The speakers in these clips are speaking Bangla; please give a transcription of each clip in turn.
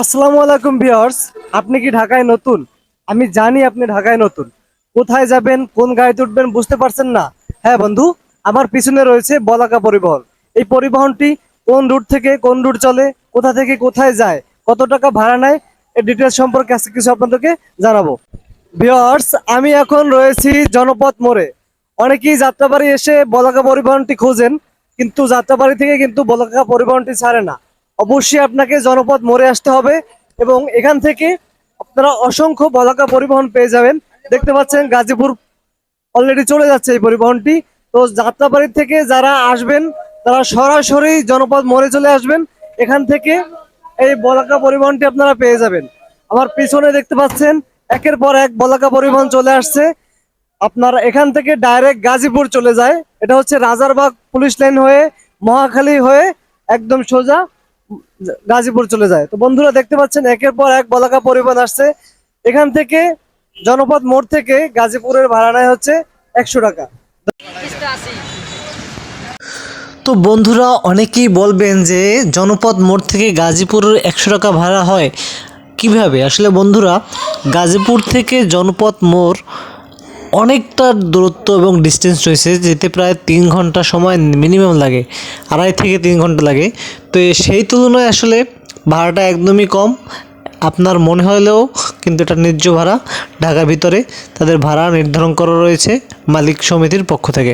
আসসালামু আলাইকুম ভিউয়ার্স, আপনি কি ঢাকায় নতুন? আমি জানি আপনি ঢাকায় নতুন। কোথায় যাবেন, কোন গাড়িতে উঠবেন বুঝতে পারছেন না? হ্যাঁ বন্ধু, আমার পিছনে রয়েছে বলাকা পরিবহন। এই পরিবহনটি কোন রুট থেকে কোন রুট চলে, কোথা থেকে কোথায় যায়, কত টাকা ভাড়া নেয় এই ডিটেলস সম্পর্কে আজকে কিছু আপনাদেরকে জানাব। ভিউয়ার্স, আমি এখন রয়েছি জনপথ মোড়ে। অনেকেই যাত্রাবাড়ি এসে বলাকা পরিবহনটি খোঁজেন, কিন্তু যাত্রাবাড়ি থেকে কিন্তু বলাকা পরিবহনটি ছাড়ে না। অবশ্যই আপনাকে জনপথ মোড়ে আসতে হবে এবং এখান থেকে আপনারা অসংখ্য বলাকা পরিবহন পেয়ে যাবেন। দেখতে পাচ্ছেন গাজীপুর অলরেডি চলে যাচ্ছে এই পরিবহনটি। তো যাত্রাবাড়ি থেকে যারা আসবেন, তারা সরাসরি জনপথ মোড়ে চলে আসবেন। এখান থেকে এই বলাকা পরিবহনটি আপনারা পেয়ে যাবেন। আমার পিছনে দেখতে পাচ্ছেন, একের পর এক বলাকা পরিবহন চলে আসছে। আপনার এখান থেকে ডাইরেক্ট গাজীপুর চলে যায়। এটা হচ্ছে রাজারবাগ পুলিশ লাইন হয়ে, মহাখালী হয়ে একদম সোজা গাজীপুর চলে যায়। তো বন্ধুরা দেখতে পাচ্ছেন, একের পর এক বলাকা পরিবহন আসছে। এখান থেকে জনপদ মোড় থেকে গাজীপুরের ভাড়া নেয় হচ্ছে একশো টাকা। তো বন্ধুরা, অনেকেই বলবেন যে জনপদ মোড় থেকে গাজীপুরের একশো টাকা ভাড়া হয়। কীভাবে? আসলে বন্ধুরা, গাজীপুর থেকে জনপদ মোড় অনেকটা দূরত্ব এবং ডিস্টেন্স রয়েছে, যেতে প্রায় তিন ঘণ্টা সময় মিনিমাম লাগে, আড়াই থেকে তিন ঘণ্টা লাগে। তো সেই তুলনায় আসলে ভাড়াটা একদমই কম। আপনার মনে হলেও কিন্তু এটা ন্যায্য ভাড়া। ঢাকার ভিতরে তাদের ভাড়া নির্ধারণ করা রয়েছে মালিক সমিতির পক্ষ থেকে।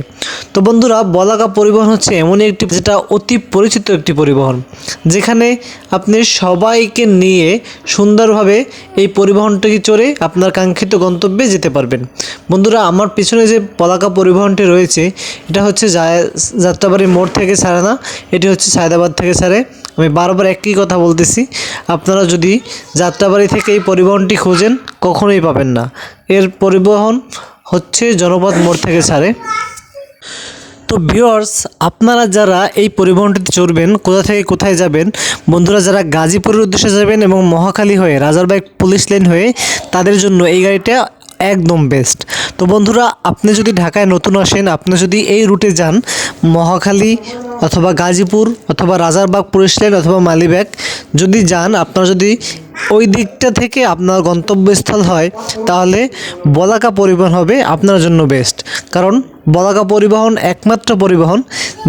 তো বন্ধুরা বলাকা পরিবহন হচ্ছে এমনই একটি, যেটা অতি পরিচিত একটি পরিবহন, যেখানে আপনি সবাইকে নিয়ে সুন্দরভাবে এই পরিবহনটিকে চড়ে আপনার কাঙ্ক্ষিত গন্তব্যে যেতে পারবেন। বন্ধুরা, আমার পিছনে যে পলাকা পরিবহনটি রয়েছে, এটা হচ্ছে যাত্রাবাড়ি মোড় থেকে ছাড়ে না, এটি হচ্ছে সায়দাবাদ থেকে ছাড়ে। আমি বারবার একই কথা বলতেছি, আপনারা যদি যাত্রাবাড়ি থেকে এই পরিবহনটি খোঁজেন, কখনোই পাবেন না। এর পরিবহন হচ্ছে জনপদ মোড় থেকে ছাড়ে। তো ভিউয়ার্স আপনারা যারা এই পরিবহনটিতে চড়বেন, কোথা থেকে কোথায় যাবেন, বন্ধুরা যারা গাজীপুরের উদ্দেশ্যে যাবেন এবং মহাখালী হয়ে রাজারবাগ পুলিশ লাইন হয়ে তাদের জন্য এই গাড়িটা একদম বেস্ট তো বন্ধুরা, আপনি যদি ঢাকায় নতুন আসেন, আপনি যদি এই রুটে যান, মহাখালী অথবা গাজীপুর অথবা রাজারবাগ পুলিশ লাইন অথবা মালিব্যাগ যদি যান, আপনারা যদি ওই দিকটা থেকে আপনার গন্তব্যস্থল হয়, তাহলে বলাকা পরিবহন হবে আপনার জন্য বেস্ট কারণ বলাকা পরিবহন একমাত্র পরিবহন,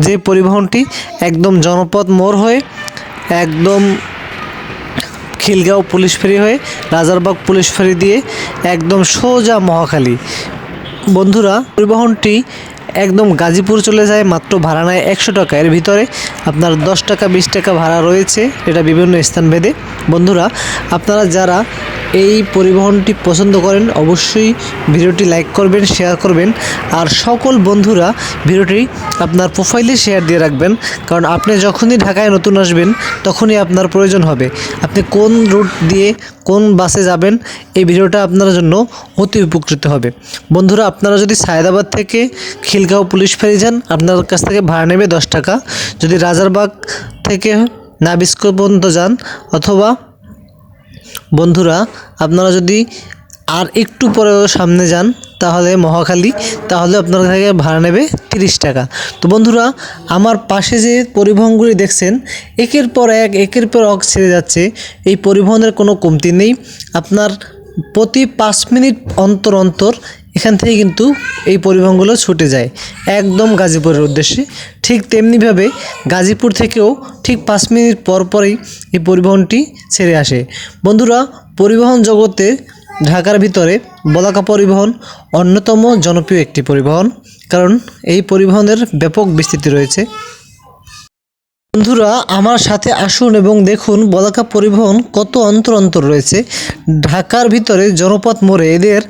যে পরিবহনটি একদম জনপদ মোড় হয়ে একদম খিলগাঁও পুলিশ ফেরি হয়ে রাজারবাগ পুলিশ ফেরি দিয়ে একদম সোজা মহাখালী। বন্ধুরা পরিবহনটি একদম গাজীপুর চলে যায় মাত্র ভাড়া নেয় একশো টাকা। এর ভিতরে আপনার দশ টাকা, বিশ টাকা ভাড়া রয়েছে এটা বিভিন্ন স্থান ভেদে বন্ধুরা, আপনারা যারা এই পরিবহনটি পছন্দ করেন, অবশ্যই ভিডিওটি লাইক করবেন শেয়ার করবেন। আর সকল বন্ধুরা ভিডিওটি আপনার প্রোফাইলে শেয়ার দিয়ে রাখবেন। কারণ আপনি যখনই ঢাকায় নতুন আসবেন, তখনই আপনার প্রয়োজন হবে। আপনি কোন রুট দিয়ে কোন বাসে যাবেন এই ভিডিওটা আপনার জন্য অতি উপকৃত হবে। বন্ধুরা, আপনারা যদি সায়দাবাদ থেকে খিলগাঁও পুলিশ ফেরি যান আপনার কাছ থেকে ভাড়া নেবে দশ টাকা। যদি রাজারবাগ থেকে নাবিস্কো পর্যন্ত যান, অথবা বন্ধুরা, আপনারা যদি আর একটু পরেও সামনে যান তাহলে মহাখালী, তাহলে আপনার থেকে ভাড়া নেবে তিরিশ টাকা। তো বন্ধুরা, আমার পাশে যে পরিবহনগুলি দেখছেন, একের পর এক, একের পর এক ছেড়ে যাচ্ছে। এই পরিবহনের কোনো কমতি নেই। আপনার প্রতি পাঁচ মিনিট অন্তর অন্তর এখান থেকে কিন্তু এই পরিবহনগুলো ছুটে যায়, একদম গাজীপুরের উদ্দেশ্যে। ঠিক তেমনিভাবে গাজীপুর থেকেও ঠিক পাঁচ মিনিট পর পরই এই পরিবহনটি ছেড়ে আসে। বন্ধুরা, পরিবহন জগতে ঢাকার ভিতরে বলাকা পরিবহন অন্যতম জনপ্রিয় একটি পরিবহন, কারণ এই পরিবহনের ব্যাপক বিস্তৃতি রয়েছে। বন্ধুরা, আমার সাথে আসুন এবং দেখুন বলাকা পরিবহন কত অন্তর অন্তর রয়েছে। ঢাকার ভিতরে জনপথ মোড়ে এদের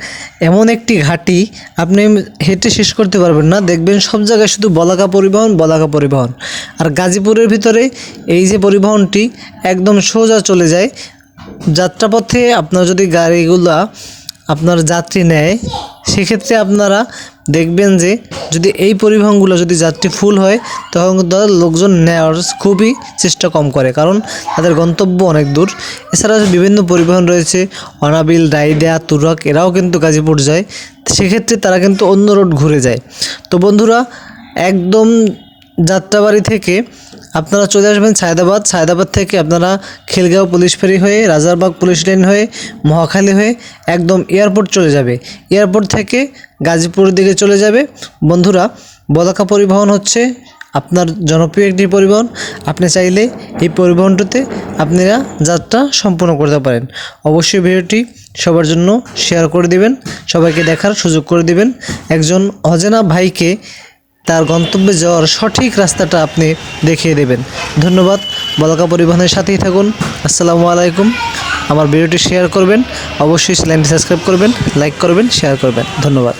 এমন একটি ঘাটি, আপনি হেঁটে শেষ করতে পারবেন না। দেখবেন সব জায়গায় শুধু বলাকা পরিবহন বলাকা পরিবহন। আর গাজীপুরের ভিতরে এই যে পরিবহনটি একদম সোজা চলে যায় যাত্রাপথে আপনার যদি গাড়িগুলা আপনার যাত্রী নেয়, সেক্ষেত্রে আপনারা দেখবেন যে যদি এই পরিবহনগুলো যদি যাত্রী ফুল হয়, তখন তাদের লোকজন নেওয়ার খুবই চেষ্টা কম করে, কারণ তাদের গন্তব্য অনেক দূর। এছাড়া বিভিন্ন পরিবহন রয়েছে, অনাবিল রাইডা তুরক এরাও কিন্তু গাজীপুর যায়। সেক্ষেত্রে তারা কিন্তু অন্য রোড ঘুরে যায়। তো বন্ধুরা, একদম যাত্রাবাড়ি থেকে আপনারা চলে আসবেন সায়দাবাদ। সায়দাবাদ থেকে আপনারা খিলগাঁও পুলিশ ফেরি হয়ে, রাজারবাগ পুলিশ লাইন হয়ে, মহাখালী হয়ে একদম এয়ারপোর্ট চলে যাবে। এয়ারপোর্ট থেকে গাজীপুরের দিকে চলে যাবে। বন্ধুরা, বলাকা পরিবহন হচ্ছে আপনার জনপ্রিয় একটি পরিবহন। আপনি চাইলে এই পরিবহনটিতে আপনারা যাত্রা সম্পূর্ণ করতে পারেন। অবশ্যই ভিডিওটি সবার জন্য শেয়ার করে দিবেন, সবাইকে দেখার সুযোগ করে দিবেন। একজন অজেনা ভাইকে তার গন্তব্যে যাওয়ার সঠিক রাস্তাটা আপনি দেখিয়ে দেবেন। ধন্যবাদ। বলাকা পরিবহনের সাথেই থাকুন। আসসালামু আলাইকুম। আমার ভিডিওটি শেয়ার করবেন। অবশ্যই চ্যানেলটি সাবস্ক্রাইব করবেন, লাইক করবেন, শেয়ার করবেন। ধন্যবাদ।